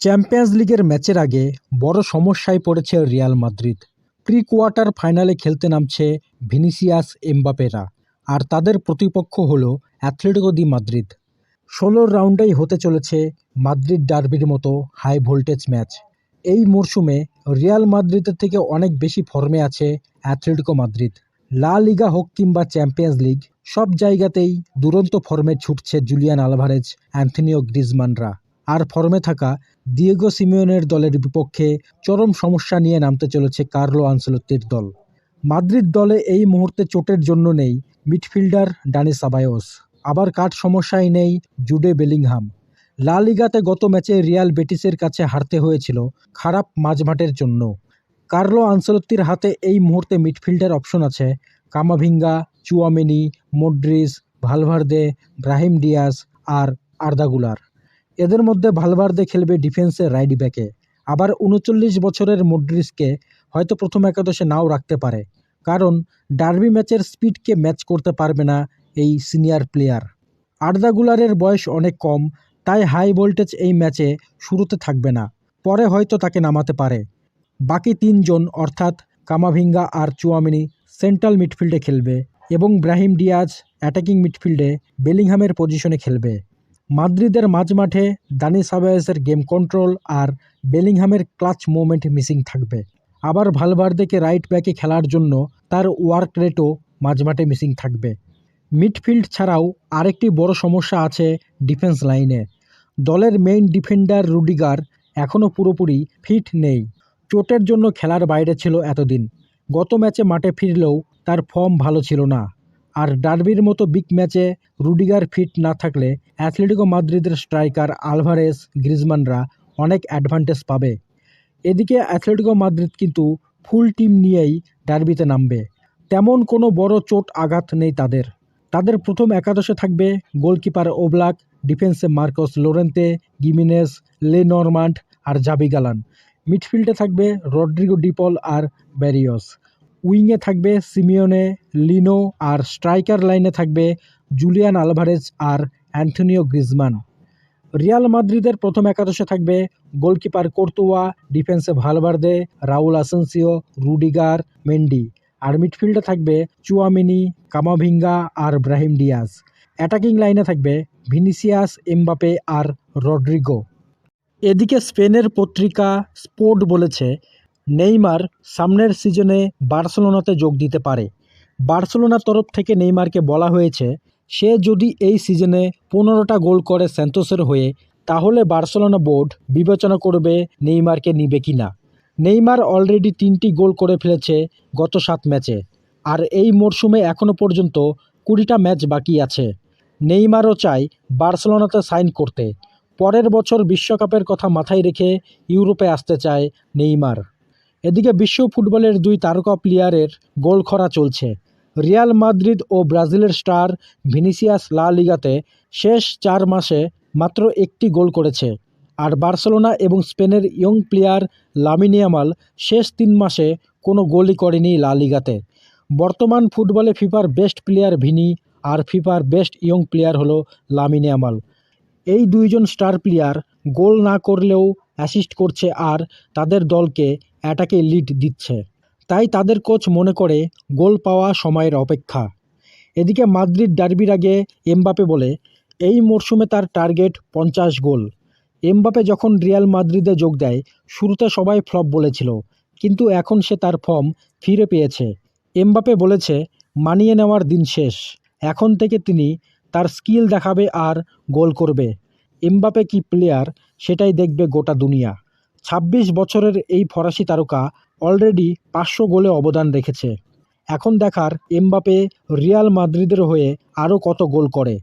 Champions লিগের ম্যাচের আগে বড় সমস্যায় পড়েছে রিয়াল মাদ্রিদ। প্রি কোয়ার্টার ফাইনালে খেলতে নামছে ভিনিসিয়াস এমবাপেরা, আর তাদের প্রতিপক্ষ হল অ্যাথলেটিকো দি মাদ্রিদ। ষোলোর রাউন্ডেই হতে চলেছে মাদ্রিদ ডার্বির মতো হাই ভোল্টেজ ম্যাচ। এই মরশুমে রিয়াল মাদ্রিদের থেকে অনেক বেশি ফর্মে আছে অ্যাথলেটিকো মাদ্রিদ। লা লিগা হোক কিংবা চ্যাম্পিয়ন্স লিগ, সব জায়গাতেই দুরন্ত ফর্মে ছুটছে জুলিয়ান আলভারেজ, অ্যান্থনিও গ্রিজমানরা। আর ফর্মে থাকা দিয়েগো সিমিওনের দলের বিপক্ষে চরম সমস্যা নিয়ে নামতে চলেছে কার্লো আনসেলত্তির দল। মাদ্রিদ দলে এই মুহূর্তে চোটের জন্য নেই মিডফিল্ডার ডানি সাবায়োস আবার কাঠ সমস্যায় নেই জুডে বেলিংহাম। লা লিগাতে গত ম্যাচে রিয়াল বেটিসের কাছে হারতে হয়েছিল খারাপ মাঝমাঠের জন্য। কার্লো আনসেলত্তির হাতে এই মুহূর্তে মিডফিল্ডার অপশন আছে Camavinga, Tchouameni Modric Valverde, Brahim Diaz আর আর্দাগুলার। এদের মধ্যে ভালভার্দে খেলবে ডিফেন্সে রাইট ব্যাকে। আবার উনচল্লিশ বছরের মড্রিসকে হয়তো প্রথম একাদশে নাও রাখতে পারে, কারণ ডার্বি ম্যাচের স্পিডকে ম্যাচ করতে পারবে না এই সিনিয়র প্লেয়ার। আর্দাগুলারের বয়স অনেক কম, তাই হাই ভোল্টেজ এই ম্যাচে শুরুতে থাকবে না, পরে হয়তো তাকে নামাতে পারে। বাকি তিনজন, অর্থাৎ কামাভিঙ্গা আর চুয়ামিনি, সেন্ট্রাল মিডফিল্ডে খেলবে এবং ব্রাহিম ডিয়াজ, অ্যাটাকিং মিডফিল্ডে বেলিংহামের পজিশনে খেলবে। মাদ্রিদের মাঝমাঠে দানি সাবায়েসের গেম কন্ট্রোল আর বেলিংহামের ক্লাচ মুভমেন্ট মিসিং থাকবে। আবার ভালভার্দেকে রাইট ব্যাকে খেলার জন্য তার ওয়ার্ক রেটও মাঝমাঠে মিসিং থাকবে। মিডফিল্ড ছাড়াও আরেকটি বড় সমস্যা আছে ডিফেন্স লাইনে। দলের মেইন ডিফেন্ডার রুডিগার এখনও পুরোপুরি ফিট নেই। চোটের জন্য খেলার বাইরে ছিল এতদিন। গত ম্যাচে মাঠে ফিরলেও তার ফর্ম ভালো ছিল না। আর ডার্বির মতো বিগ ম্যাচে রুডিগার ফিট না থাকলে অ্যাথলেটিকো মাদ্রিদের স্ট্রাইকার আলভারেস গ্রিজমানরা অনেক অ্যাডভান্টেজ পাবে। এদিকে অ্যাথলেটিকো মাদ্রিদ কিন্তু ফুল টিম নিয়েই ডার্বিতে নামবে। তেমন কোনো বড় চোট আঘাত নেই তাদের। তাদের প্রথম একাদশে থাকবে গোলকিপার ওবলাক, ডিফেন্সে Marcos Llorente, Gimenez Le Normand আর জাবি গালান। মিডফিল্ডে থাকবে রড্রিগো ডিপল আর ব্যারিয়স উইংয়ে থাকবে সিমিওনে, লিনো আর স্ট্রাইকার লাইনে থাকবে জুলিয়ান আলভারেজ আর অ্যান্থনিও গ্রিজমান। রিয়াল মাদ্রিদের প্রথম একাদশে থাকবে গোলকিপার কোর্তুয়া ডিফেন্সে Valverde Raul Asencio, Rudiger, Mendy. আর মিডফিল্ডে থাকবে চুয়ামিনি, কামাভিঙ্গা আর ব্রাহিম ডিয়াজ। অ্যাটাকিং লাইনে থাকবে ভিনিসিয়াস, এমবাপে আর রড্রিগো। এদিকে স্পেনের পত্রিকা স্পোর্ট বলেছে নেইমার সামনের সিজনে বার্সেলোনাতে যোগ দিতে পারে। বার্সেলোনার তরফ থেকে নেইমারকে বলা হয়েছে, সে যদি এই সিজনে পনেরোটা গোল করে স্যান্তোসের হয়ে, তাহলে বার্সেলোনা বোর্ড বিবেচনা করবে নেইমারকে নিবে কি না নেইমার অলরেডি তিনটি গোল করে ফেলেছে গত সাত ম্যাচে, আর এই মরশুমে এখনও পর্যন্ত কুড়িটা ম্যাচ বাকি আছে। নেইমারও চায় বার্সেলোনাতে সাইন করতে। পরের বছর বিশ্বকাপের কথা মাথায় রেখে ইউরোপে আসতে চায় নেইমার। এদিকে বিশ্ব ফুটবলের দুই তারকা প্লেয়ারের গোল খরা চলছে। রিয়াল মাদ্রিদ ও ব্রাজিলের স্টার ভিনিসিয়াস লা লিগাতে শেষ চার মাসে মাত্র একটি গোল করেছে। আর বার্সেলোনা এবং স্পেনের ইয়ং প্লেয়ার লামিনিয়ামাল শেষ তিন মাসে কোনো গোলই করেনি লা লিগাতে। বর্তমান ফুটবলে ফিফার বেস্ট প্লেয়ার ভিনি আর ফিফার বেস্ট ইয়ং প্লেয়ার হলো লামিনিয়ামাল এই দুইজন স্টার প্লেয়ার গোল না করলেও অ্যাসিস্ট করছে আর তাদের দলকে অ্যাটাকে লিড দিচ্ছে। তাই তাদের কোচ মনে করে গোল পাওয়া সময়ের অপেক্ষা। এদিকে মাদ্রিদ ডার্বির আগে এমবাপে বলে, এই মরশুমে তার টার্গেট পঞ্চাশ গোল। এমবাপে যখন রিয়াল মাদ্রিদে যোগ দেয়, শুরুতে সবাই ফ্লপ বলেছিল, কিন্তু এখন সে তার ফর্ম ফিরে পেয়েছে। এমবাপে বলেছে, মানিয়ে নেওয়ার দিন শেষ। এখন থেকে তিনি তার স্কিল দেখাবে আর গোল করবে। এমবাপে কি প্লেয়ার সেটাই দেখবে গোটা দুনিয়া। ২৬ বছরের এই ফরাসি তারকা অলরেডি পাঁচশো গোলে অবদান রেখেছে। এখন দেখার এমবাপে রিয়াল মাদ্রিদের হয়ে আরও কত গোল করে।